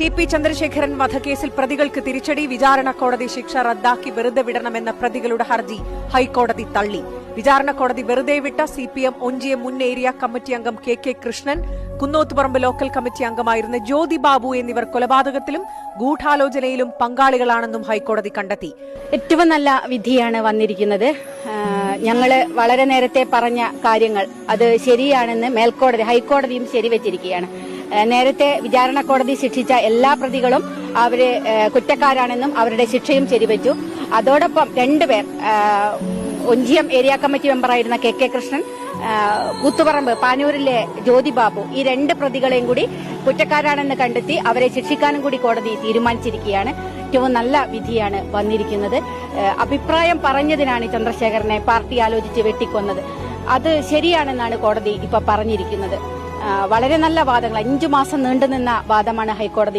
T P Chandrasekharan വധക്കേസിൽ പ്രതികൾക്ക് തിരിച്ചടി വിചാരണ കോടതി ശിക്ഷ റദ്ദാക്കി വെറുതെ വിടണമെന്ന പ്രതികളുടെ ഹർജി ഹൈക്കോടതി തള്ളി. വിചാരണ കോടതി വെറുതെ വിട്ട സി പി എം ഒഞ്ചിയം മുൻ ഏരിയ കമ്മിറ്റി അംഗം K K Krishnan Kunnothuparamba local committee അംഗമായിരുന്ന ജ്യോതി ബാബു എന്നിവർ കൊലപാതകത്തിലും ഗൂഢാലോചനയിലും പങ്കാളികളാണെന്നും ഹൈക്കോടതി കണ്ടെത്തി. ഏറ്റവും നല്ല വിധിയാണ് വന്നിരിക്കുന്നത്. ഞങ്ങൾ വളരെ നേരത്തെ പറഞ്ഞ കാര്യങ്ങൾ അത് ശരിയാണെന്ന് മേൽക്കോടതി ഹൈക്കോടതിയും ശരിവെച്ചിരിക്കുകയാണ്. നേരത്തെ വിചാരണ കോടതി ശിക്ഷിച്ച എല്ലാ പ്രതികളും അവർ കുറ്റക്കാരാണെന്നും അവരുടെ ശിക്ഷയും ശരിവെച്ചു. അതോടൊപ്പം രണ്ടുപേർ ഒഞ്ചിയം ഏരിയ കമ്മിറ്റി മെമ്പറായിരുന്ന കെ കെ കൃഷ്ണൻ കൂത്തുപറമ്പ് പാനൂരിലെ ജ്യോതി ബാബു ഈ രണ്ട് പ്രതികളെയും കൂടി കുറ്റക്കാരാണെന്ന് കണ്ടെത്തി അവരെ ശിക്ഷിക്കാനും കൂടി കോടതി തീരുമാനിച്ചിരിക്കുകയാണ്. ഏറ്റവും നല്ല വിധിയാണ് വന്നിരിക്കുന്നത്. അഭിപ്രായം പറഞ്ഞതിനാണ് ചന്ദ്രശേഖരനെ പാർട്ടി ആലോചിച്ച് വെട്ടിക്കൊന്നത്. അത് ശരിയാണെന്നാണ് കോടതി ഇപ്പൊ പറഞ്ഞിരിക്കുന്നത്. വളരെ നല്ല വാദങ്ങൾ. അഞ്ചു മാസം നീണ്ടുനിന്ന വാദമാണ് ഹൈക്കോടതി